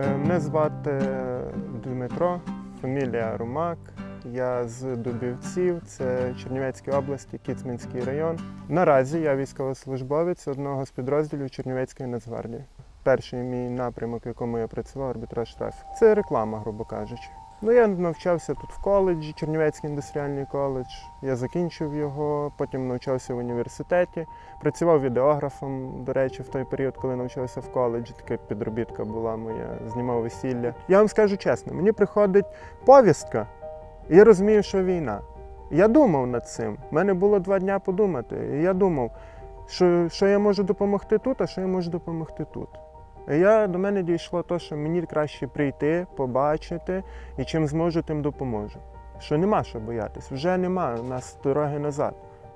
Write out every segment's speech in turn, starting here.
Мене звати Дмитро, фамілія Румак. Я з Дубівців, це Чернівецька область, Кіцмінський район. Наразі я військовослужбовець одного з підрозділів Чернівецької Нацгвардії. Перший мій напрямок, в якому я працював, арбітраж трафік. Це реклама, грубо кажучи. Ну, я навчався тут в коледжі, Чернівецький індустріальний коледж. Я закінчив його, потім навчався в університеті. Працював відеографом, до речі, в той період, коли навчався в коледжі, така підробітка була моя, знімав весілля. Я вам скажу чесно, мені приходить повістка, і я розумію, що війна. Я думав над цим. У мене було два дня подумати. І я думав, що, що я можу допомогти тут, а що я можу допомогти тут. Я, до мене дійшло те, що мені краще прийти, побачити і чим зможу, тим допоможу. Що нема що боятись, вже нема у нас дороги назад.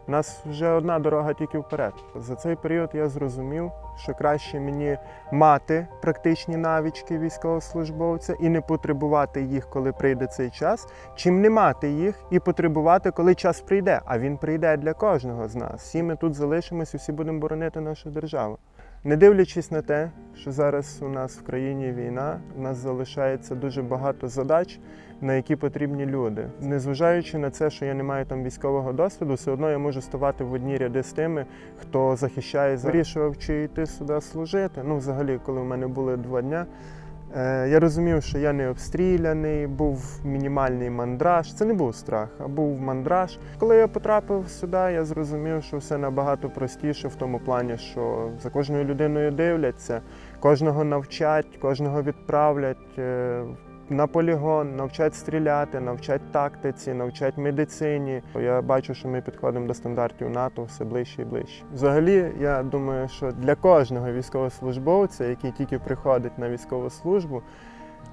У нас вже одна дорога тільки вперед. За цей період я зрозумів, що краще мені мати практичні навички військовослужбовця і не потребувати їх, коли прийде цей час, чим не мати їх і потребувати, коли час прийде. А він прийде для кожного з нас. Всі ми тут залишимося, всі будемо боронити нашу державу. Не дивлячись на те, що зараз у нас в країні війна, у нас залишається дуже багато задач, на які потрібні люди. Незважаючи на це, що я не маю там військового досвіду, все одно я можу ставати в одні ряди з тими, хто захищає, вирішував, чи йти сюди служити. Ну, взагалі, коли в мене були два дня. Е, Я розумів, що я не обстріляний, був мінімальний мандраж. Це не був страх, а був мандраж. Коли я потрапив сюди, я зрозумів, що все набагато простіше в тому плані, що за кожною людиною дивляться, кожного навчать, кожного відправлять е, на полігон, навчать стріляти, навчать тактиці, навчать медицині. Я бачу, що ми підходимо до стандартів НАТО все ближче і ближче. Взагалі, я думаю, що для кожного військовослужбовця, який тільки приходить на військову службу,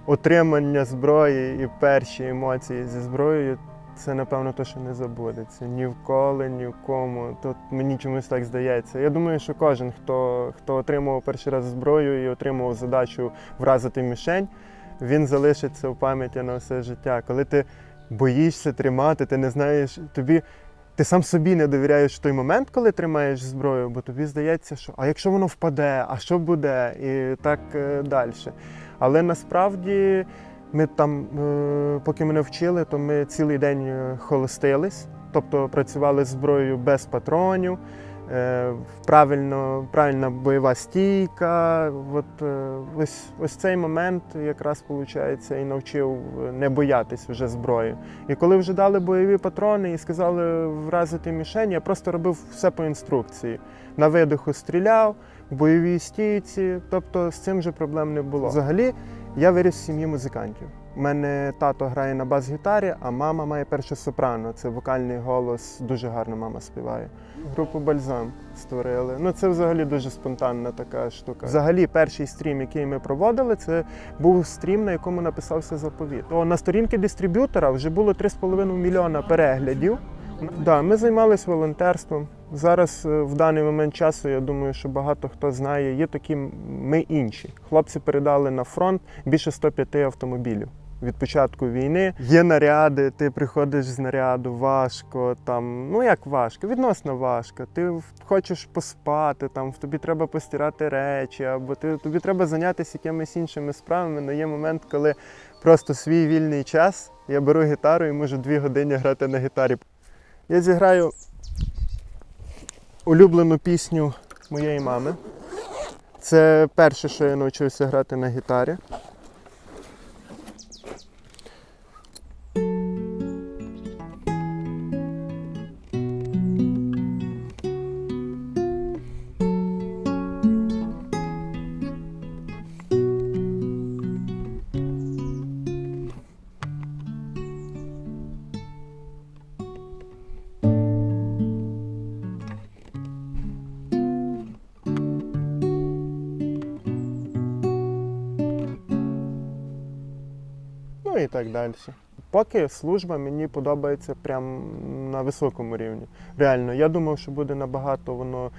отримання зброї і перші емоції зі зброєю. Це напевно те, що не забудеться ні в коли, ні в кому. Тут мені чомусь так здається. Я думаю, що кожен, хто, хто отримував перший раз зброю і отримував задачу вразити мішень, він залишиться в пам'яті на все життя. Коли ти боїшся тримати, ти не знаєш, тобі ти сам собі не довіряєш той момент, коли тримаєш зброю, бо тобі здається, що а якщо воно впаде, а що буде? І так е, далі. Але насправді ми там, е, поки мене вчили, то ми цілий день е, холостились, тобто працювали зброєю без патронів. Е, Правильно, правильна бойова стійка. От, е, ось, ось цей момент якраз виходить, і навчив не боятись вже зброї. І коли вже дали бойові патрони і сказали вразити мішень, я просто робив все по інструкції. На видиху стріляв, в бойовій стійці, тобто з цим же проблем не було. Взагалі, я виріс в сім'ї музикантів. У мене тато грає на бас-гітарі, а мама має перше сопрано. Це вокальний голос, дуже гарно мама співає. Групу Бальзам створили. Ну це взагалі дуже спонтанна така штука. Взагалі, перший стрім, який ми проводили, це був стрім, на якому написався заповіт. То на сторінки дистриб'ютора вже було 3,5 мільйона переглядів. Да, ми займалися волонтерством. Зараз е, в даний момент часу, я думаю, що багато хто знає, є такі ми інші. Хлопці передали на фронт більше 105 автомобілів. Від початку війни є наряди, ти приходиш з наряду, важко там. Ну як важко, відносно важко. Ти хочеш поспати, там в тобі треба постирати речі, або ти тобі треба зайнятися якимись іншими справами. Але є момент, коли просто свій вільний час я беру гітару і можу дві години грати на гітарі. Я зіграю улюблену пісню моєї мами. Це перше, що я навчився грати на гітарі. І так далі. Поки служба мені подобається прям на високому рівні. Реально, я думав, що буде набагато воно,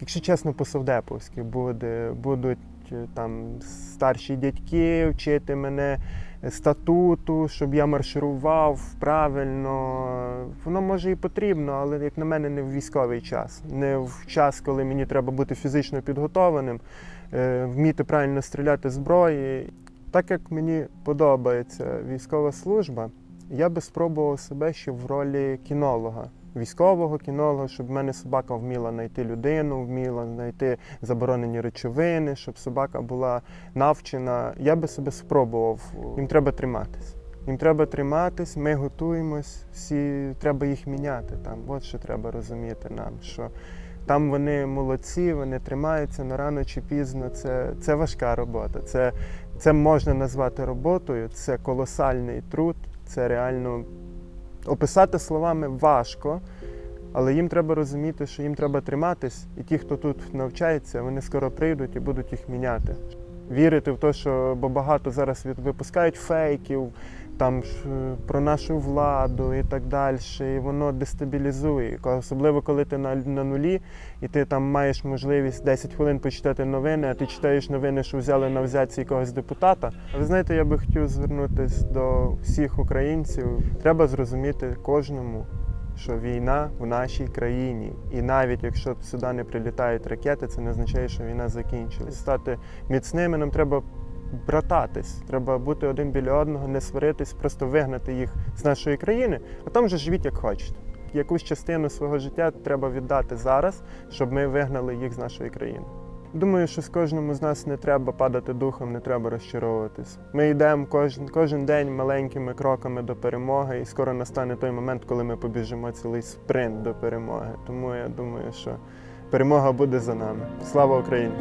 якщо чесно, по-совдеповськи буде. Будуть е, там старші дядьки вчити мене статуту, щоб я марширував правильно. Воно може і потрібно, але як на мене, не в військовий час, не в час, коли мені треба бути фізично підготованим. е, вміти правильно стріляти зброї. Так як мені подобається військова служба, я би спробував себе ще в ролі кінолога. Військового кінолога, щоб в мене собака вміла знайти людину, вміла знайти заборонені речовини, щоб собака була навчена. Я би себе спробував. Їм треба триматись. Їм треба триматись, ми готуємось, всі треба їх міняти. Там, от що треба розуміти нам. що там вони молодці, вони тримаються, але рано чи пізно це, це важка робота. Це, це можна назвати роботою, це колосальний труд, це реально описати словами важко, але їм треба розуміти, що їм треба триматись, і ті, хто тут навчається, вони скоро прийдуть і будуть їх міняти. Вірити в те, що бо багато зараз від- випускають фейків там е, про нашу владу і так далі. І воно дестабілізує. Особливо коли ти на, на нулі, і ти там маєш можливість 10 хвилин почитати новини, а ти читаєш новини, що взяли на взятці якогось депутата. Ви знаєте, я би хотів звернутися до всіх українців. Треба зрозуміти кожному. Що війна в нашій країні, і навіть якщо сюди не прилітають ракети, це не означає, що війна закінчилась. Стати міцними нам треба брататись, треба бути один біля одного, не сваритись, просто вигнати їх з нашої країни, а там вже живіть як хочете. Якусь частину свого життя треба віддати зараз, щоб ми вигнали їх з нашої країни. Думаю, що з кожному з нас не треба падати духом, не треба розчаровуватись. Ми йдемо кожен, кожен день маленькими кроками до перемоги, і скоро настане той момент, коли ми побіжимо цілий спринт до перемоги. Тому я думаю, що перемога буде за нами. Слава Україні!